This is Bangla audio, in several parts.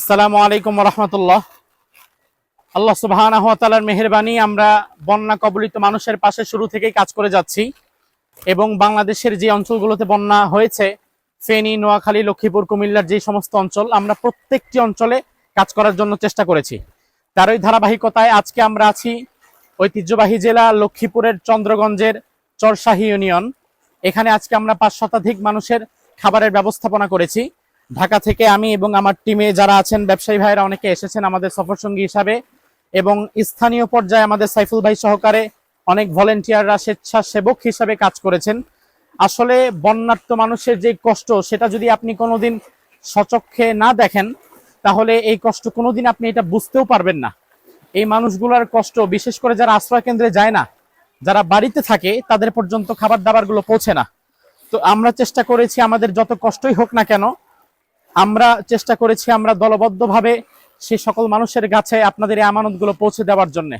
আসসালামু আলাইকুম রহমতুল্লাহ। আল্লাহ ওয়া তাআলার আমরা বন্যা কবলিত মানুষের পাশে শুরু থেকেই কাজ করে যাচ্ছি এবং বাংলাদেশের যে অঞ্চলগুলোতে বন্যা হয়েছে, ফেনী, নোয়াখালী, লক্ষ্মীপুর, কুমিল্লার যে সমস্ত অঞ্চল, আমরা প্রত্যেকটি অঞ্চলে কাজ করার জন্য চেষ্টা করেছি। তারই ধারাবাহিকতায় আজকে আমরা আছি ঐতিহ্যবাহী জেলা লক্ষ্মীপুরের চন্দ্রগঞ্জের চরশাহী ইউনিয়ন। এখানে আজকে আমরা পাঁচ শতাধিক মানুষের খাবারের ব্যবস্থাপনা করেছি। ঢাকা থেকে আমি এবং আমার টিমে যারা আছেন, ব্যবসায়ী ভাইরা অনেকে এসেছেন আমাদের সফরসঙ্গী হিসাবে এবং স্থানীয় পর্যায়ে আমাদের সাইফুল ভাই সহকারে অনেক ভলেন্টিয়াররা স্বেচ্ছাসেবক হিসাবে কাজ করেছেন। আসলে বন্যার্থ মানুষের যে কষ্ট, সেটা যদি আপনি কোনোদিন সচক্ষে না দেখেন, তাহলে এই কষ্ট কোনোদিন আপনি এটা বুঝতেও পারবেন না। এই মানুষগুলোর কষ্ট, বিশেষ করে যারা আশ্রয় কেন্দ্রে যায় না, যারা বাড়িতে থাকে, তাদের পর্যন্ত খাবার দাবারগুলো পৌঁছে না। তো আমরা চেষ্টা করেছি আমাদের যত কষ্টই হোক না কেন আমরা চেষ্টা করেছি আমরা দলবদ্ধভাবে সেই সকল মানুষের কাছে আপনাদের এই আমানতগুলো পৌঁছে দেওয়ার জন্য।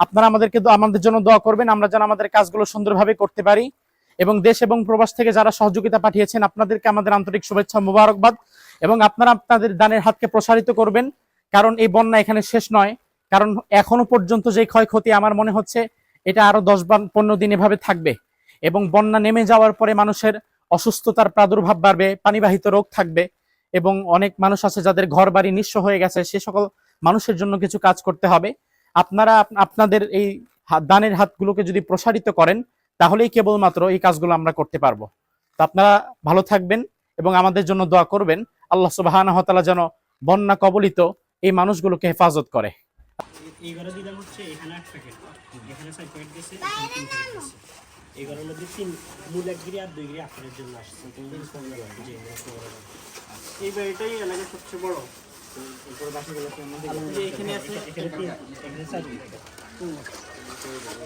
আপনারা আমাদেরকে আমাদের জন্য দোয়া করবেন, আমরা যেন আমাদের কাজগুলো সুন্দরভাবে করতে পারি। এবং দেশ এবং প্রবাস থেকে যারা সহযোগিতা পাঠিয়েছেন, আপনাদেরকে আমাদের আন্তরিক শুভেচ্ছা মুবারকবাদ। এবং আপনারা আপনাদের দানের হাতকে প্রসারিত করবেন, কারণ এই বন্যা এখানে শেষ নয়। কারণ এখনও পর্যন্ত যে ক্ষয়ক্ষতি আমার মনে হচ্ছে, এটা আরও দশ বা পনেরো দিন এভাবে থাকবে। এবং বন্যা নেমে যাওয়ার পরে মানুষের অসুস্থতার প্রাদুর্ভাব বাড়বে, পানিবাহিত রোগ থাকবে। এবং অনেক মানুষ আছে যাদের ঘর বাড়ি নিঃস্ব হয়ে গেছে, সে সকল মানুষের জন্য কিছু কাজ করতে হবে। আপনারা আপনাদের এই দানের হাতগুলোকে যদি প্রসারিত করেন, তাহলেই কেবলমাত্র এই কাজগুলো আমরা করতে পারব। তো আপনারা ভালো থাকবেন এবং আমাদের জন্য দোয়া করবেন। আল্লাহ সুবাহানা তাআলা যেন বন্যা কবলিত এই মানুষগুলোকে হেফাজত করে। এই ঘরে দিলাম হচ্ছে, এখানে আট প্যাকেট এখানে ছয় প্যাকেট গেছে। এই ঘরের মধ্যে তিন মূল এক গিরি আর দুই গিরি আপনাদের জন্য আসছে এই বাড়িটাই এলাকার সবচেয়ে বড়। এখানে আছে? এখানে চার প্যাকেট কারণ চলে যাও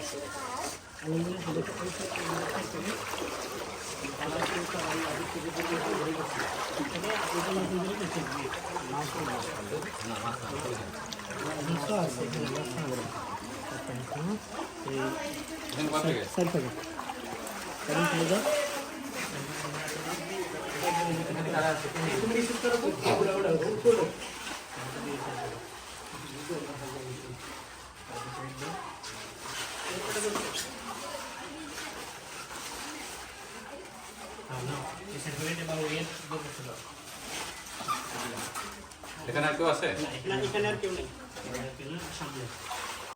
এখানে আর কেউ আছে এখানে এখানে আর কেউ নেই সামনে